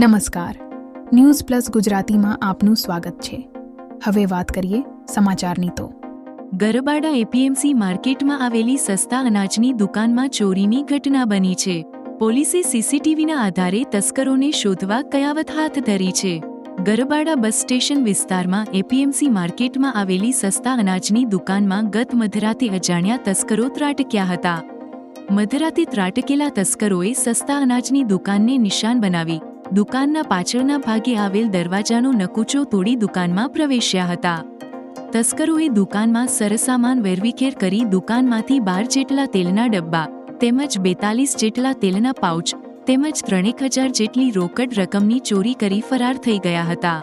નમસ્કાર. News plus ગુજરાતીમાં આપનું સ્વાગત છે. હવે વાત કરીએ સમાચારની તો. ગરબાડા એપીએમસી માર્કેટમાં આવેલી સસ્તા અનાજની દુકાનમાં ચોરીની ઘટના બની છે. પોલીસે સીસીટીવીના આધારે તસ્કરોને શોધવા કયાવત હાથ ધરી છે. ગરબાડા બસ સ્ટેશન વિસ્તારમાં એપીએમસી માર્કેટમાં આવેલી સસ્તા અનાજની દુકાનમાં ગત મધરાતે અજાણ્યા તસ્કરો ત્રાટક્યા હતા. મધરાતે ત્રાટકેલા તસ્કરોએ સસ્તા અનાજની દુકાનને નિશાન બનાવી દુકાનના પાછળના ભાગે આવેલ દરવાજાનો નકુચો તોડી દુકાનમાં પ્રવેશ્યા હતા. તસ્કરોએ દુકાનમાં સરસામાન વેરવિખેર કરી દુકાનમાંથી બાર જેટલા તેલના ડબ્બા, તેમજ બેતાલીસ જેટલા તેલના પાઉચ, તેમજ ત્રણેક હજાર જેટલી રોકડ રકમની ચોરી કરી ફરાર થઈ ગયા હતા.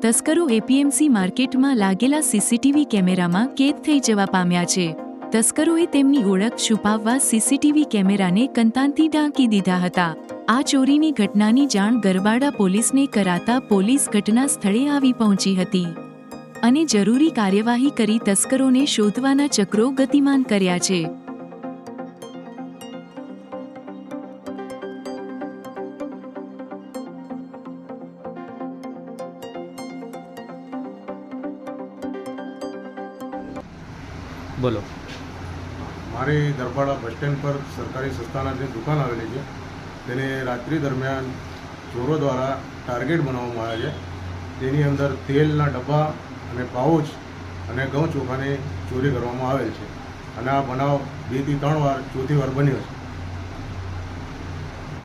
તસ્કરો એપીએમસી માર્કેટમાં લાગેલા સીસીટીવી કેમેરામાં કેદ થઈ જવા પામ્યા છે. તસ્કરોએ તેમની ઓળખ છુપાવવા સીસીટીવી કેમેરાને કંતાનથી ઢાંકી દીધા હતા. આ ચોરીની ઘટનાની જાણ ગરબાડા પોલીસને કરાતા પોલીસ ઘટના સ્થળે આવી પહોંચી હતી અને જરૂરી કાર્યવાહી કરી તસ્કરોને શોધવાના ચક્રો ગતિમાન કર્યા છે. બોલો. મારે ગરબાડા બસ સ્ટેન્ડ પર સરકારી સંસ્થાનાની દુકાન આવેલી છે તેને રાત્રિ દરમિયાન ચોરો દ્વારા ટાર્ગેટ બનાવવામાં આવ્યા છે. તેની અંદર તેલના ડબ્બા અને પાઉચ અને ઘઉં ચોખાની ચોરી કરવામાં આવેલ છે. અને આ બનાવ બેથી ત્રણ વાર ચોથી વાર બન્યો છે.